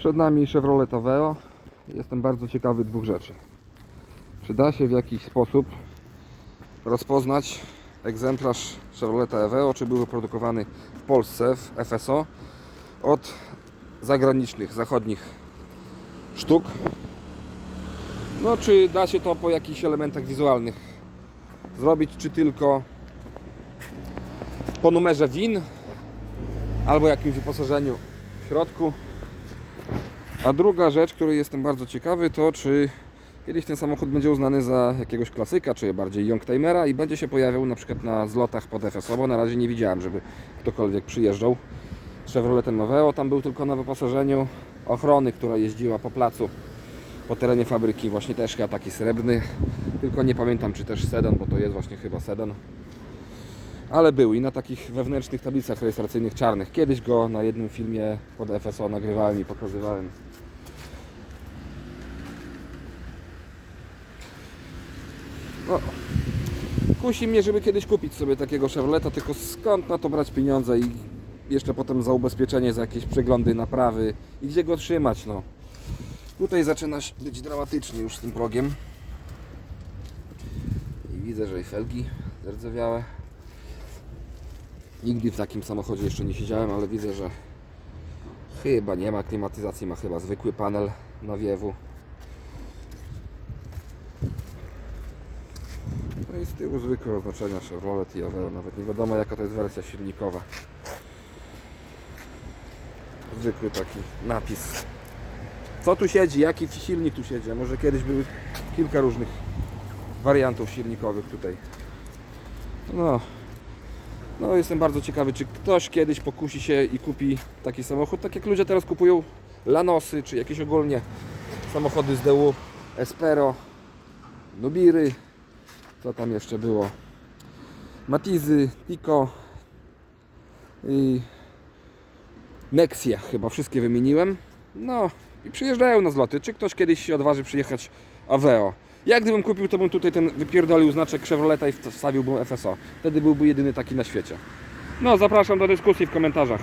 Przed nami Chevrolet Aveo. Jestem bardzo ciekawy dwóch rzeczy. Czy da się w jakiś sposób rozpoznać egzemplarz Chevroleta Aveo, czy był wyprodukowany w Polsce w FSO od zagranicznych, zachodnich sztuk. No, czy da się to po jakichś elementach wizualnych zrobić, czy tylko po numerze WIN albo jakimś wyposażeniu w środku. A druga rzecz, której jestem bardzo ciekawy, to czy kiedyś ten samochód będzie uznany za jakiegoś klasyka, czy bardziej youngtimera i będzie się pojawiał na przykład na zlotach pod FSO, bo na razie nie widziałem, żeby ktokolwiek przyjeżdżał Chevroletem Aveo. Tam był tylko na wyposażeniu ochrony, która jeździła po placu po terenie fabryki. Właśnie też taki srebrny, tylko nie pamiętam czy też sedan, bo to jest właśnie chyba sedan. Ale był i na takich wewnętrznych tablicach rejestracyjnych czarnych. Kiedyś go na jednym filmie pod FSO nagrywałem i pokazywałem. No, kusi mnie, żeby kiedyś kupić sobie takiego Chevroleta, tylko skąd na to brać pieniądze i jeszcze potem za ubezpieczenie, za jakieś przeglądy, naprawy i gdzie go trzymać, no. Tutaj zaczyna być dramatycznie już z tym progiem. I widzę, że i felgi zardzewiałe. Nigdy w takim samochodzie jeszcze nie siedziałem, ale widzę, że chyba nie ma klimatyzacji, ma chyba zwykły panel nawiewu. No i z tyłu zwykłe oznaczenia Chevrolet i Aveo, nawet nie wiadomo jaka to jest wersja silnikowa. Zwykły taki napis. Co tu siedzi, jaki silnik tu siedzi, może kiedyś były kilka różnych wariantów silnikowych tutaj. No, no jestem bardzo ciekawy, czy ktoś kiedyś pokusi się i kupi taki samochód, tak jak ludzie teraz kupują Lanosy, czy jakieś ogólnie samochody z DU, Espero, Nubiry, co tam jeszcze było, Matizy, Tico i Nexia chyba wszystkie wymieniłem. No i przyjeżdżają na zloty. Czy ktoś kiedyś się odważy przyjechać Aveo? Jak gdybym kupił, to bym tutaj ten wypierdolił znaczek Chevroleta i wstawiłbym FSO. Wtedy byłby jedyny taki na świecie. No, zapraszam do dyskusji w komentarzach.